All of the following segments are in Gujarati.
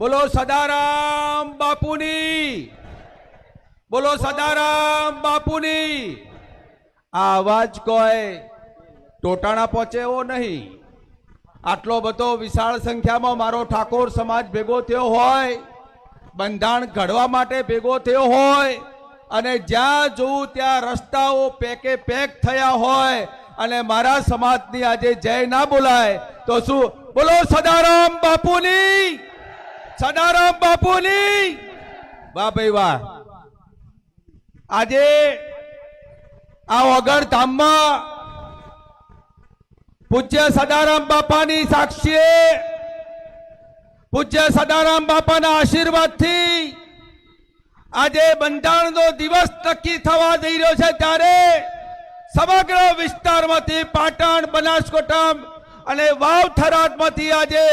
બોલો સદારામ બાપુની. બોલો સદારામ બાપુની. આ અવાજ કોઈ ટોટાણા પહોંચે એવો નહીં. આટલો બધો વિશાળ સંખ્યામાં મારો ઠાકોર સમાજ ભેગો થયો હોય બંધાણ ઘડવા માટે ભેગો થયો હોય, અને જ્યાં જોઉં ત્યાં રસ્તાઓ પેકે પેક થયા હોય, અને મારા સમાજની આજે જય ના બોલાય, તો શું? બોલો સદારામ બાપુની. સદારામ બાપુની. વાહ ભાઈ વાહ. આજે આ વગર ધામમાં પૂજ્ય સદારામ બાપાની સાક્ષીએ પૂજ્ય સદારામ બાપાના આશીર્વાદથી આજે બંધારણનો દિવસ નક્કી થવા જઈ રહ્યો છે ત્યારે સમગ્ર વિસ્તારમાંથી પાટણ બનાસકોટમ અને વાવ થરાદમાંથી આજે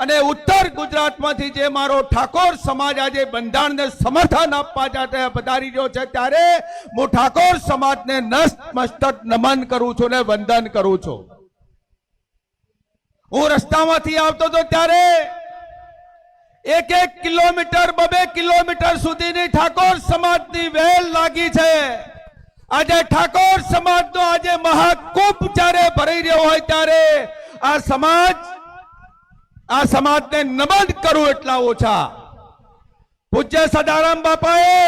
અને ઉત્તર ગુજરાતમાંથી જે મારો ઠાકોર સમાજ આજે બંધારણને સમર્થન આપવા માટે પધારી રહ્યો છે, ત્યારે હું ઠાકોર સમાજને નસ્ત નમન કરું છું ને વંદન કરું છું. હું રસ્તામાંથી આવતો હતો ત્યારે એક એક કિલોમીટર બબે કિલોમીટર સુધીની ઠાકોર સમાજની વેલ લાગી છે. આજે ઠાકોર સમાજનો આજે મહાકુંભ જ્યારે ભરાઈ રહ્યો હોય ત્યારે આ સમાજ આ સમાજને નમન કરું એટલા ઓછા. પૂજ્ય સદારામ બાપાએ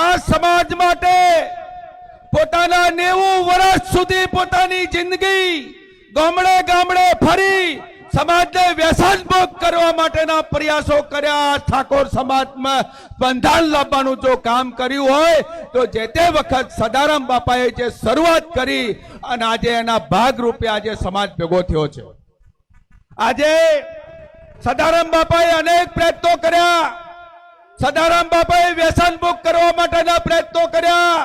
આ સમાજ માટે પોતાના નેવું વર્ષ સુધી પોતાની જિંદગી ગામડે ગામડે ફરી સમાજને વ્યસન મુક્ત કરવા માટેના પ્રયાસો કર્યા. ઠાકોર સમાજમાં બંધારણ લાવવાનું જો કામ કર્યું હોય, તો જે તે વખત સદારામ બાપાએ જે શરૂઆત કરી અને આજે એના ભાગ રૂપે આજે સમાજ ભેગો થયો છે. આજે સદારામ બાપાએ અનેક પ્રયત્નો કર્યા. સદારામ બાપાએ વ્યસન મુક્ત કરવા માટેના પ્રયત્નો કર્યા.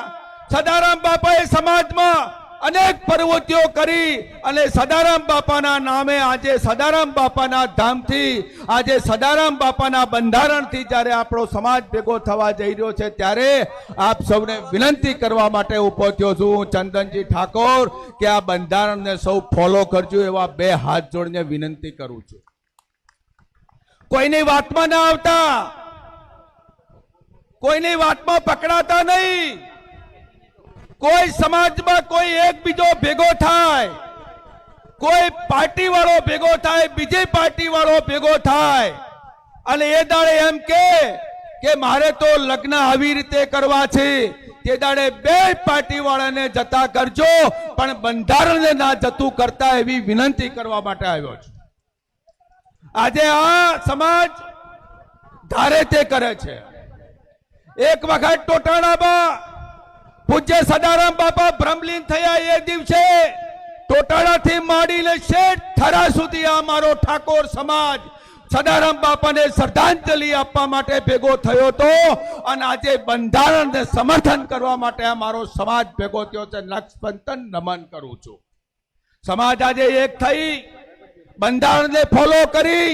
સદારામ બાપાએ સમાજમાં અનેક પ્રવૃત્તિઓ કરી અને સદારામ બાપાના નામે આજે સદારામ બાપાના ધામથી, આજે સદારામ બાપાના બંધારણથી જ્યારે આપણો સમાજ ભેગો થવા જઈ રહ્યો છે, ત્યારે આપ સૌને વિનંતી કરવા માટે ઊભો થયો છું. ચંદનજી ઠાકોર કે આ બંધારણને સૌ ફોલો કરજો એવા બે હાથ જોડીને વિનંતી કરું છું. કોઈની વાતમાં ના આવતા, કોઈની વાતમાં પકડાતા નહીં. કોઈ સમાજમાં કોઈ એક બીજો ભેગો થાય, કોઈ પાર્ટી વાળો ભેગો થાય, બીજી પાર્ટી વાળો ભેગો થાય, અને એ દાડે એમ કે કે મારે તો લગ્ન આવી રીતે કરવા છે, તે દાડે બે પાર્ટી વાળાને જતા કરજો, પણ બંધારણને ના જતું કરતા એવી વિનંતી કરવા માટે આવ્યો છું. આજે આ સમાજ ધારે તે કરે છે. એક વખત ટોટાણામાં પૂજ્ય સદારામ બાપા ભ્રમલીન થયા એ દિવસે ટોટાળાથી માંડીને શેઠ થરા સુધી આ મારો ઠાકોર સમાજ સદારામ બાપાને શ્રદ્ધાંજલિ આપવા માટે ભેગો થયો તો અને આજે બંધારણને સમર્થન કરવા માટે આ મારો સમાજ ભેગો થયો છે. લક્ષપંતન નમન કરું છું. સમાજ આજે એક થઈ, બંધારણને ફોલો કરી.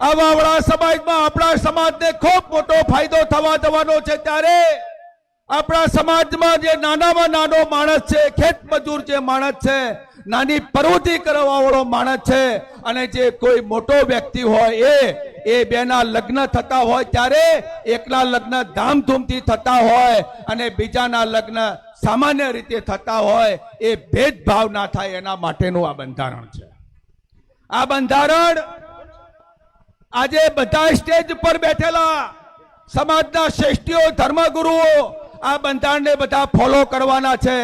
આવાવડા સમાજમાં આપણા સમાજને ખૂબ મોટો ફાયદો થવા જવાનો છે ત્યારે આપણા સમાજમાં જે નાનામાં નાનો માણસ છે, ખેત મજૂર જે માણસ છે, નાની પ્રવૃત્તિ કરવા વાળો માણસ છે, અને જે કોઈ મોટો વ્યક્તિ હોય એ એ બેના લગ્ન થતા હોય ત્યારે એકના લગ્ન ધામધૂમથી થતા હોય અને બીજાના લગ્ન સામાન્ય રીતે થતા હોય, એ ભેદભાવ ના થાય એના માટેનું આ બંધારણ છે. આ બંધારણ આજે બધા સ્ટેજ પર બેઠેલા સમાજના શ્રેષ્ઠીઓ, ધર્મગુરુઓ આ બંધારણને બધા ફોલો કરવાના છે.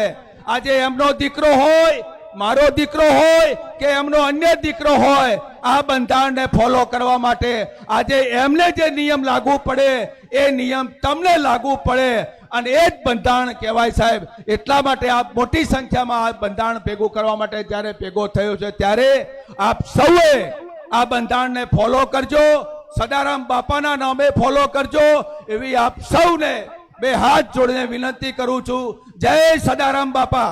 આજે એમનો દીકરો હોય, મારો દીકરો હોય કે એમનો અન્ય દીકરો હોય, આ બંધારણને ફોલો કરવા માટે આજે એમને જે નિયમ લાગુ પડે, એ નિયમ તમને લાગુ પડે. અને એ જ બંધારણ કહેવાય સાહેબ, એટલા માટે આપ મોટી સંખ્યામાં આ બંધારણ ભેગું કરવા માટે જ્યારે ભેગો થયો છે, ત્યારે આપ સૌએ આ બંધારણને ફોલો કરજો. સદારામ બાપાના નામે ફોલો કરજો. એવી આપ સૌને બે હાથ જોડીને વિનંતી કરું છું. જય સદારામ બાપા.